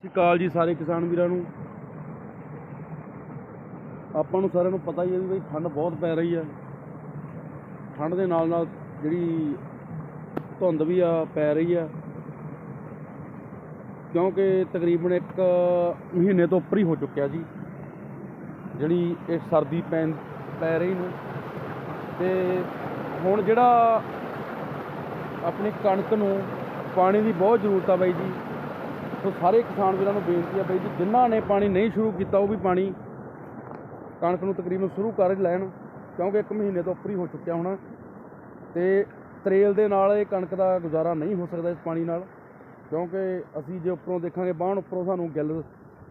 ਸਤਿ ਸ਼੍ਰੀ ਅਕਾਲ ਜੀ ਸਾਰੇ ਕਿਸਾਨ ਵੀਰਾਂ ਨੂੰ। ਆਪਾਂ ਨੂੰ ਸਾਰਿਆਂ ਨੂੰ ਪਤਾ ਹੀ ਹੈ ਵੀ ਬਈ ਠੰਡ ਬਹੁਤ ਪੈ ਰਹੀ ਹੈ। ਠੰਡ ਦੇ ਨਾਲ ਨਾਲ ਜਿਹੜੀ ਧੁੰਦ ਵੀ ਆ, ਪੈ ਰਹੀ ਆ ਕਿਉਂਕਿ ਤਕਰੀਬਨ ਇੱਕ ਮਹੀਨੇ ਤੋਂ ਉੱਪਰ ਹੀ ਹੋ ਚੁੱਕਿਆ ਜੀ। ਜਿਹੜੀ ਇਹ ਸਰਦੀ ਪੈ ਪੈ ਰਹੀ ਨੂੰ। ਤੇ ਹੁਣ ਜਿਹੜਾ ਆਪਣੀ ਕਣਕ ਨੂੰ ਪਾਣੀ ਦੀ ਬਹੁਤ ਜ਼ਰੂਰਤ ਆ ਬਾਈ ਜੀ। ਸੋ ਸਾਰੇ ਕਿਸਾਨ ਵੀਰਾਂ ਨੂੰ ਬੇਨਤੀ ਆ ਬਈ ਜੀ, ਜਿਨ੍ਹਾਂ ਨੇ ਪਾਣੀ ਨਹੀਂ ਸ਼ੁਰੂ ਕੀਤਾ, ਉਹ ਵੀ ਪਾਣੀ ਕਣਕ ਨੂੰ ਤਕਰੀਬਨ ਸ਼ੁਰੂ ਕਰ ਲੈਣ, ਕਿਉਂਕਿ ਇੱਕ ਮਹੀਨੇ ਤੋਂ ਉੱਪਰ ਹੀ ਹੋ ਚੁੱਕਿਆ ਹੋਣਾ। ਤੇ ਤਰੇਲ ਦੇ ਨਾਲ ਇਹ ਕਣਕ ਦਾ ਗੁਜ਼ਾਰਾ ਨਹੀਂ ਹੋ ਸਕਦਾ ਇਸ ਪਾਣੀ ਨਾਲ, ਕਿਉਂਕਿ ਅਸੀਂ ਜੇ ਉੱਪਰੋਂ ਦੇਖਾਂਗੇ ਬਾਹਣ ਉੱਪਰੋਂ ਸਾਨੂੰ ਗਿੱਲ,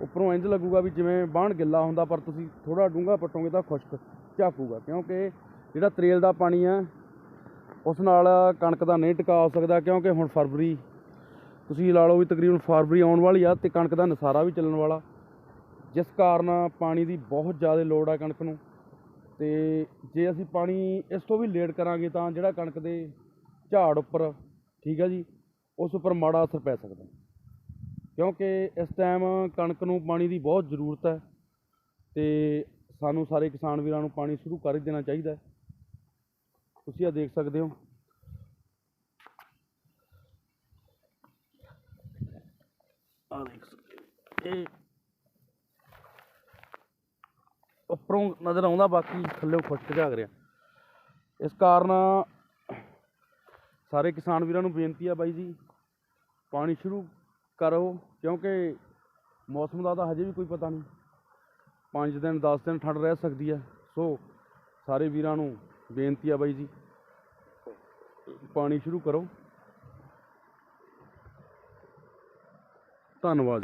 ਉੱਪਰੋਂ ਇੰਜ ਲੱਗੂਗਾ ਵੀ ਜਿਵੇਂ ਬਾਹਣ ਗਿੱਲਾ ਹੁੰਦਾ, ਪਰ ਤੁਸੀਂ ਥੋੜਾ ਡੂੰਘਾ ਪੱਟੋਗੇ ਤਾਂ ਖੁਸ਼ਕ ਝਾਕੂਗਾ, ਕਿਉਂਕਿ ਜਿਹੜਾ ਤਰੇਲ ਦਾ ਪਾਣੀ ਆ, ਉਸ ਨਾਲ ਕਣਕ ਦਾ ਨਹੀਂ ਟਿਕਾ ਹੋ ਸਕਦਾ, ਕਿਉਂਕਿ ਹੁਣ ਫਰਵਰੀ ਤੁਸੀਂ ਲਾ ਲਓ ਵੀ ਤਕਰੀਬਨ ਫਰਵਰੀ ਆਉਣ ਵਾਲੀ ਆ ਤੇ ਕਣਕ ਦਾ ਨਸਾਰਾ ਵੀ ਚੱਲਣ ਵਾਲਾ। ਜਿਸ ਕਾਰਨ ਪਾਣੀ ਦੀ ਬਹੁਤ ਜ਼ਿਆਦਾ ਲੋੜ ਆ ਕਣਕ ਨੂੰ। ਤੇ ਜੇ ਅਸੀਂ ਪਾਣੀ ਇਸ ਤੋਂ ਵੀ ਲੇਟ ਕਰਾਂਗੇ ਤਾਂ ਜਿਹੜਾ ਕਣਕ ਦੇ ਝਾੜ ਉੱਪਰ, ਠੀਕ ਆ ਜੀ, ਉਸ ਉੱਪਰ ਮਾੜਾ ਅਸਰ ਪੈ ਸਕਦਾ। ਕਿਉਂਕਿ ਇਸ ਟਾਈਮ ਕਣਕ ਨੂੰ ਪਾਣੀ ਦੀ ਬਹੁਤ ਜ਼ਰੂਰਤ ਹੈ ਤੇ ਸਾਨੂੰ ਸਾਰੇ ਕਿਸਾਨ ਵੀਰਾਂ ਨੂੰ ਪਾਣੀ ਸ਼ੁਰੂ ਕਰ ਹੀ ਦੇਣਾ ਚਾਹੀਦਾ ਤੁਸੀਂ ਆ ਦੇਖ ਸਕਦੇ ਹੋ। ਆ ਦੇਖ ਇਹ ਉੱਪਰੋਂ ਨਜ਼ਰ ਆਉਂਦਾ, ਬਾਕੀ ਥੱਲੇੋਂ ਖੁਸ਼ਕ ਝਾਗ ਰਿਹਾ। ਇਸ ਕਾਰਨ ਸਾਰੇ ਕਿਸਾਨ ਵੀਰਾਂ ਨੂੰ ਬੇਨਤੀ ਆ ਬਾਈ ਜੀ, ਪਾਣੀ ਸ਼ੁਰੂ ਕਰੋ, ਕਿਉਂਕਿ ਮੌਸਮ ਦਾ ਤਾਂ ਹਜੇ ਵੀ ਕੋਈ ਪਤਾ ਨਹੀਂ। 5 ਦਿਨ 10 ਦਿਨ ਠੰਡ ਰਹਿ ਸਕਦੀ ਹੈ ਸੋ ਸਾਰੇ ਵੀਰਾਂ ਨੂੰ ਬੇਨਤੀ ਆ ਬਾਈ ਜੀ, ਪਾਣੀ ਸ਼ੁਰੂ ਕਰੋ। ਧੰਨਵਾਦ